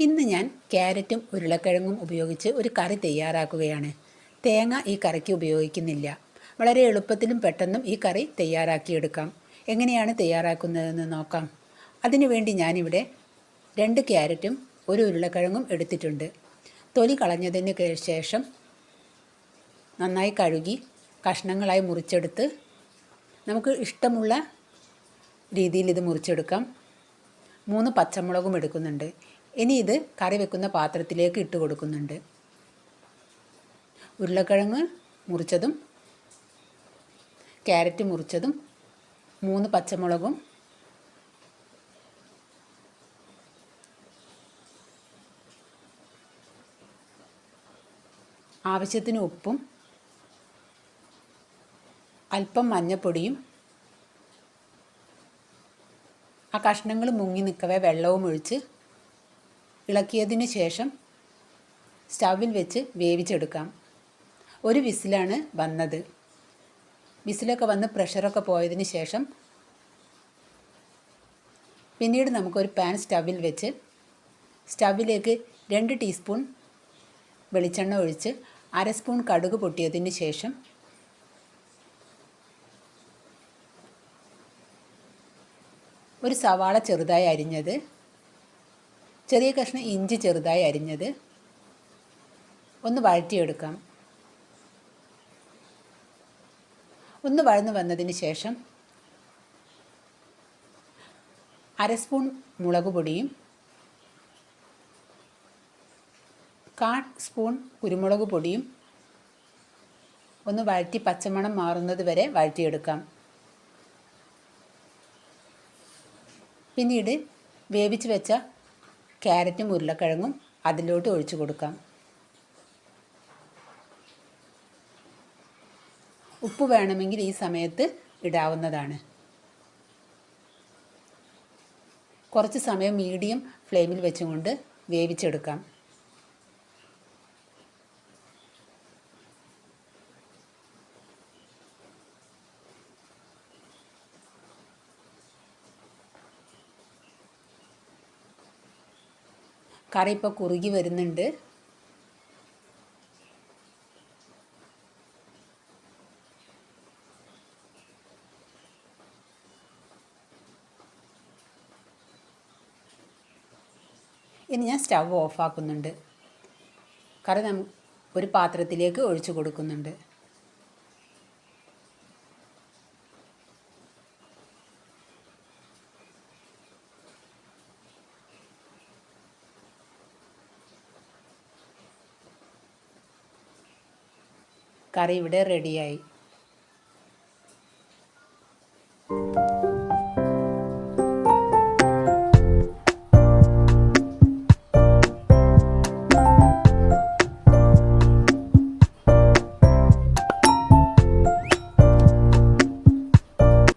ഇന്ന് ഞാൻ ക്യാരറ്റും ഉരുളക്കിഴങ്ങും ഉപയോഗിച്ച് ഒരു കറി തയ്യാറാക്കുകയാണ്. തേങ്ങ ഈ കറിക്ക് ഉപയോഗിക്കുന്നില്ല. വളരെ എളുപ്പത്തിലും പെട്ടെന്നും ഈ കറി തയ്യാറാക്കിയെടുക്കാം. എങ്ങനെയാണ് തയ്യാറാക്കുന്നതെന്ന് നോക്കാം. അതിനുവേണ്ടി ഞാനിവിടെ രണ്ട് ക്യാരറ്റും ഒരു ഉരുളക്കിഴങ്ങും എടുത്തിട്ടുണ്ട്. തൊലി കളഞ്ഞതിന് ശേഷം നന്നായി കഴുകി കഷ്ണങ്ങളായി മുറിച്ചെടുത്ത് നമുക്ക് ഇഷ്ടമുള്ള രീതിയിൽ ഇത് മുറിച്ചെടുക്കാം. മൂന്ന് പച്ചമുളകും എടുക്കുന്നുണ്ട്. ഇനി ഇത് കറി വെക്കുന്ന പാത്രത്തിലേക്ക് ഇട്ട് കൊടുക്കുന്നുണ്ട്. ഉരുളക്കിഴങ്ങ് മുറിച്ചതും ക്യാരറ്റ് മുറിച്ചതും മൂന്ന് പച്ചമുളകും ആവശ്യത്തിന് ഉപ്പും അല്പം മഞ്ഞൾപ്പൊടിയും ആ കഷ്ണങ്ങൾ മുങ്ങി നിൽക്കവേ വെള്ളവും ഒഴിച്ച് ഇളക്കിയതിന് ശേഷം സ്റ്റവിൽ വെച്ച് വേവിച്ചെടുക്കാം. ഒരു വിസിലാണ് വന്നത്. വിസിലൊക്കെ വന്ന് പ്രഷറൊക്കെ പോയതിന് ശേഷം പിന്നീട് നമുക്കൊരു പാൻ സ്റ്റവിൽ വെച്ച് സ്റ്റവിലേക്ക് രണ്ട് ടീസ്പൂൺ വെളിച്ചെണ്ണ ഒഴിച്ച് അര സ്പൂൺ കടുക് പൊട്ടിയതിന് ശേഷം ഒരു സവാള ചെറുതായി അരിഞ്ഞത് ചെറിയ കഷ്ണം ഇഞ്ചി ചെറുതായി അരിഞ്ഞത്. ഒന്ന് വഴറ്റിയെടുക്കാം. ഒന്ന് വഴന്നു വന്നതിന് ശേഷം അര സ്പൂൺ മുളക് പൊടിയും കാ സ്പൂൺ കുരുമുളക് പൊടിയും ഒന്ന് വഴറ്റി പച്ചമണം മാറുന്നത് വരെ വഴറ്റിയെടുക്കാം. പിന്നീട് വേവിച്ച് വെച്ച ക്യാരറ്റും ഉരുളക്കിഴങ്ങും അതിലോട്ട് ഒഴിച്ചു കൊടുക്കാം. ഉപ്പ് വേണമെങ്കിൽ ഈ സമയത്ത് ഇടാവുന്നതാണ്. കുറച്ച് സമയം മീഡിയം ഫ്ലെയിമിൽ വെച്ചുകൊണ്ട് വേവിച്ചെടുക്കാം. കറി ഇപ്പോൾ കുറുകി വരുന്നുണ്ട്. ഇനി ഞാൻ സ്റ്റവ് ഓഫാക്കുന്നുണ്ട് കറി ഒരു പാത്രത്തിലേക്ക് ഒഴിച്ചു കൊടുക്കുന്നുണ്ട്. കറി ഇവിടെ റെഡിയായി